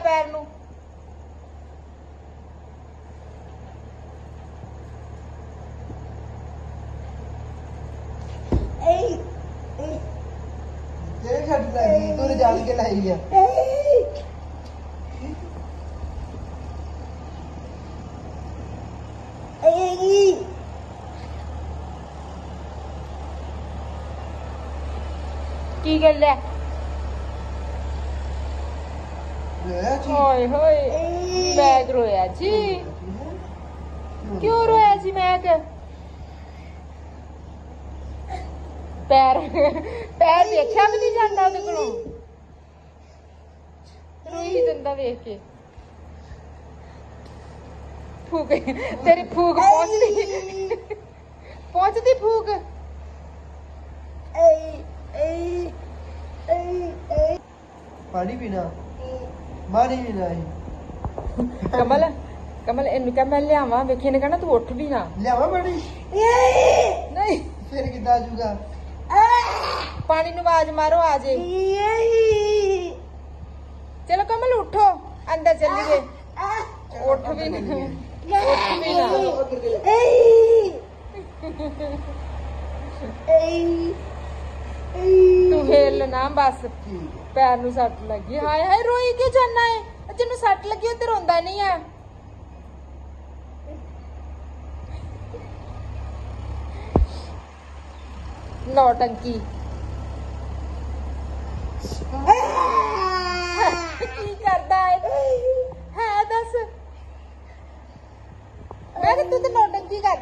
ਪੈਰ ਨੂੰ। ਛੱਡ ਤੂੰ ਰਜਾਲ ਕੇ ਲਾਈ ਆ। ਕੀ ਗੱਲ ਹੈ ਰੋਇਆ ਜੀ ਓਏ। ਹੋਏ ਬੈਗ ਰੋਇਆ ਜੀ। ਕਿਉਂ ਰੋਇਆ ਜੀ ਮੈਂ ਕਿ ਪੈਰ ਪੈਰ ਵੇਖਿਆ ਵੀ ਨਹੀਂ ਜਾਂਦਾ ਉਹਦੇ ਕੋਲੋਂ? ਰੋਈ ਜਾਂਦਾ ਵੇਖ ਕੇ। ਫੂਕ ਤੇਰੀ ਫੂਕ ਪਹੁੰਚਦੀ। ਪਹੁੰਚਦੀ ਫੂਕ? ਪਾਣੀ ਪੀਣਾ। ਮਾਰੀ ਵੀ ਨਹੀਂ ਕਮਲ ਕਮਲ ਇਹਨੂੰ ਕਹ ਮੈਂ ਲਿਆਵਾਂ ਵੇਖੇ ਨੇ ਕਹਣਾ ਤੂੰ ਉੱਠ ਵੀ ਨਾ। ਲਿਆਵਾ ਪਾਣੀ ਨਹੀਂ। ਫਿਰ ਕਿੱਦਾਂ ਆਜੂਗਾ ਪਾਣੀ ਨੂੰ ਆਵਾਜ਼ ਮਾਰੋ ਆ ਜੇ। ਚਲੋ ਕਮਲ ਉਠੋ। ਅੰਦਰ ਚੱਲੀਏ। ਉੱਠ ਵੀ ਨਾ। ਉੱਠ ਵੀ ਨਾ। ਤੂੰ ਹਿੱਲ ਨਾ ਬਸ। ਪੈਰ ਨੂੰ ਸੱਟ ਲੱਗੀ। ਹਾਏ ਹਾਏ ਰੋਈ ਕਿਉਂ ਜਾਨਾ ਲੱਗੀ ਹੈ। ਨੌਟੰਕੀ ਕੀ ਕਰਦਾ ਹੈ? ਹੈ ਦੱਸ। ਮੈਂ ਕਿ ਤੂੰ ਤੇ ਨੌਟੰਕੀ ਕਰ